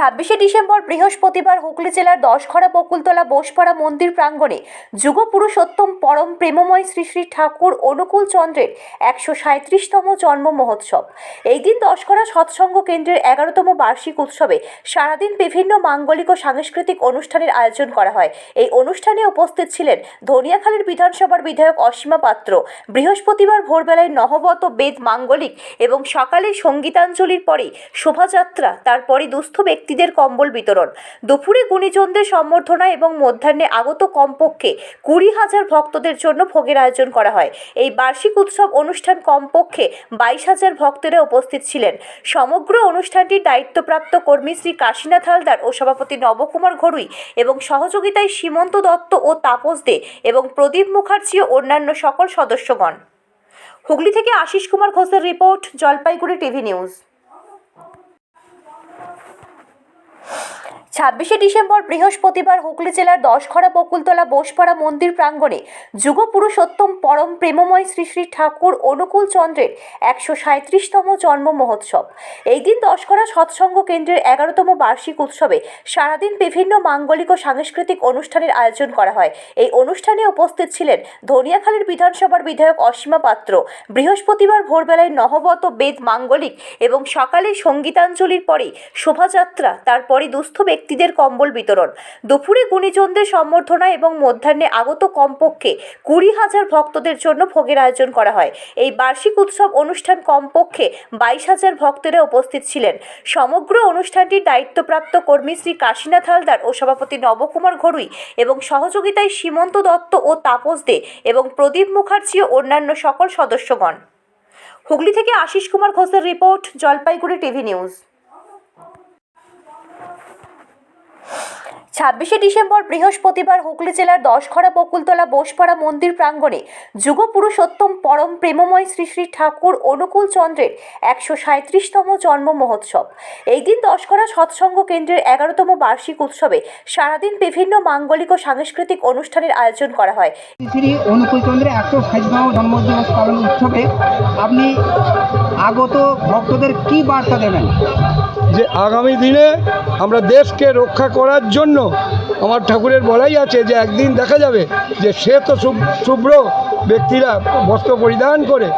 ছাব্বিশে ডিসেম্বর বৃহস্পতিবার হুগলি জেলার দশখরা বকুলতলা, বোসপাড়া মন্দির প্রাঙ্গণে যুগ পুরুষোত্তম পরম প্রেমময় শ্রী শ্রী ঠাকুর অনুকূল চন্দ্রের একশো সাঁত্রিশতম জন্ম মহোৎসব। এই দিন দশখরা সৎসঙ্গ কেন্দ্রের এগারোতম বার্ষিক উৎসবে সারাদিন বিভিন্ন মাঙ্গলিক ও সাংস্কৃতিক অনুষ্ঠানের আয়োজন করা হয়। এই অনুষ্ঠানে উপস্থিত ছিলেন ধনিয়াখালীর বিধানসভার বিধায়ক অসীমা পাত্র। বৃহস্পতিবার ভোরবেলায় নহবত বেদ মাঙ্গলিক এবং সকালে সঙ্গীতাঞ্জলির পরে শোভাযাত্রা, তারপরে দুস্থ ব্যক্তিদের কম্বল বিতরণ। দুপুরে গুণীজনদের সম্বর্ধনা এবং মধ্যাহ্নে আগত কমপক্ষে কুড়ি হাজার ভক্তদের জন্য ভোগের আয়োজন করা হয়। এই বার্ষিক উৎসব অনুষ্ঠান কমপক্ষে বাইশ হাজার ভক্তেরা উপস্থিত ছিলেন। সমগ্র অনুষ্ঠানটির দায়িত্বপ্রাপ্ত কর্মী শ্রী কাশীনাথ হালদার ও সভাপতি নবকুমার ঘড়ুই এবং সহযোগিতায় সীমন্ত দত্ত ও তাপস দে এবং প্রদীপ মুখার্জি ও অন্যান্য সকল সদস্যগণ। হুগলি থেকে আশিস কুমার ঘোষের রিপোর্ট, জলপাইগুড়ি টিভি নিউজ। ছাব্বিশে ডিসেম্বর বৃহস্পতিবার হুগলি জেলার দশখরা বকুলতলা, বোসপাড়া মন্দির প্রাঙ্গণে যুগ পুরুষোত্তম পরম প্রেমময় শ্রী শ্রী ঠাকুর অনুকূল চন্দ্রের একশো সাঁত্রিশতম জন্ম মহোৎসব। এই দিন দশখরা সৎসঙ্গ কেন্দ্রের এগারোতম বার্ষিক উৎসবে সারাদিন বিভিন্ন মাঙ্গলিক ও সাংস্কৃতিক অনুষ্ঠানের আয়োজন করা হয়। এই অনুষ্ঠানে উপস্থিত ছিলেন ধনিয়াখালীর বিধানসভার বিধায়ক অসীমা পাত্র। বৃহস্পতিবার ভোরবেলায় নহবত বেদ মাঙ্গলিক এবং সকালে সঙ্গীতাঞ্জলির পরে শোভাযাত্রা, তারপরে দুস্থ ব্যক্তিদের কম্বল বিতরণ। দুপুরে গুণীজনদের সম্বর্ধনা এবং মধ্যাহ্নে আগত কমপক্ষে কুড়ি হাজার ভক্তদের জন্য ভোগের আয়োজন করা হয়। এই বার্ষিক উৎসব অনুষ্ঠান কমপক্ষে বাইশ হাজার ভক্তেরা উপস্থিত ছিলেন। সমগ্র অনুষ্ঠানটির দায়িত্বপ্রাপ্ত কর্মী শ্রী কাশীনাথ হালদার ও সভাপতি নবকুমার ঘড়ুই এবং সহযোগিতায় সীমন্ত দত্ত ও তাপস দে এবং প্রদীপ মুখার্জি ও অন্যান্য সকল সদস্যগণ। হুগলি থেকে আশিস কুমার ঘোষের রিপোর্ট, জলপাইগুড়ি টিভি নিউজ। ছাব্বিশে ডিসেম্বর বৃহস্পতিবার হুগলি জেলার দশখরা বকুলতলা বোসপাড়া মন্দির প্রাঙ্গণে যুগ পুরুষোত্তম পরম প্রেমময় শ্রী শ্রী ঠাকুর অনুকূল চন্দ্রের একশো সাঁত্রিশতম জন্ম মহোৎসব। এই দিন দশখরা সৎসঙ্গ কেন্দ্রের এগারোতম বার্ষিক উৎসবে সারাদিন বিভিন্ন মাঙ্গলিক ও সাংস্কৃতিক অনুষ্ঠানের আয়োজন করা হয়। শ্রী অনুকূল চন্দ্রের একশো ষাটতম জন্মদিবস পালন উৎসবে আপনি আগত ভক্তদের কি বার্তা দেবেন? যে আগামী দিনে আমরা দেশকে রক্ষা করার জন্য আমার ঠাকুরের বলাই আছে যে একদিন দেখা যাবে যে শ্বেত শুভ- শুভ্র ব্যক্তিরা বস্ত্র পরিধান করে,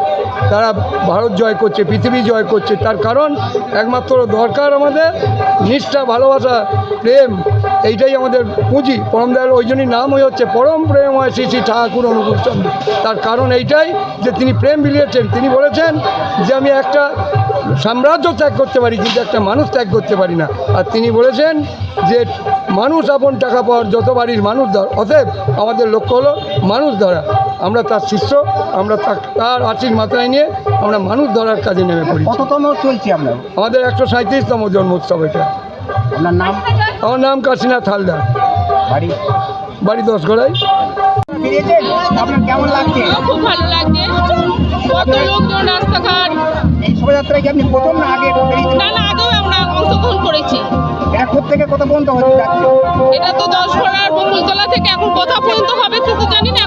তারা ভারত জয় করছে, পৃথিবী জয় করছে। তার কারণ একমাত্র দরকার আমাদের, নিষ্ঠা, ভালোবাসা, প্রেম, এইটাই আমাদের পুঁজি। পরম দয়াল, ওই জন্যই নাম হয়ে হচ্ছে পরম প্রেম হয় শ্রী শ্রী ঠাকুর অনুকূল চন্দ্র। তার কারণ এইটাই যে তিনি প্রেম বিলিয়েছেন। তিনি বলেছেন যে আমি একটা সাম্রাজ্য ত্যাগ করতে পারি কিন্তু একটা মানুষ ত্যাগ করতে পারি না। আর তিনি বলেছেন যে মানুষ আপন টাকা পাওয়ার যত বাড়ির মানুষ ধর অতএব আমাদের লক্ষ্য হলো মানুষ ধরা। আমরা তার শিষ্য আমরা তার আশির মাথায় নিয়ে আমরা মানুষ ধরার কাজে নেমে পড়ি। কততম চলছে আপনার? আমাদের একশো সাঁত্রিশতম জন্মোৎসব এটা। আপনার নাম? আমার নাম কাশীনাথ হালদার। বাড়ি? বাড়ি দশ গড়াই আপনার কেমন লাগছে? খুব ভালো লাগছে। কত লোকজন রাস্তাঘাট। এই শোভাযাত্রায় কি আপনি প্রথম না আগে বেরিয়েছেন? না না আগেও আমরা অংশগ্রহণ করেছি। এরপর থেকে কত পর্যন্ত হচ্ছে এটা তো দশ ঘোড়ার বকুলতলা থেকে এখন কোথা পর্যন্ত হবে সে তো জানি না।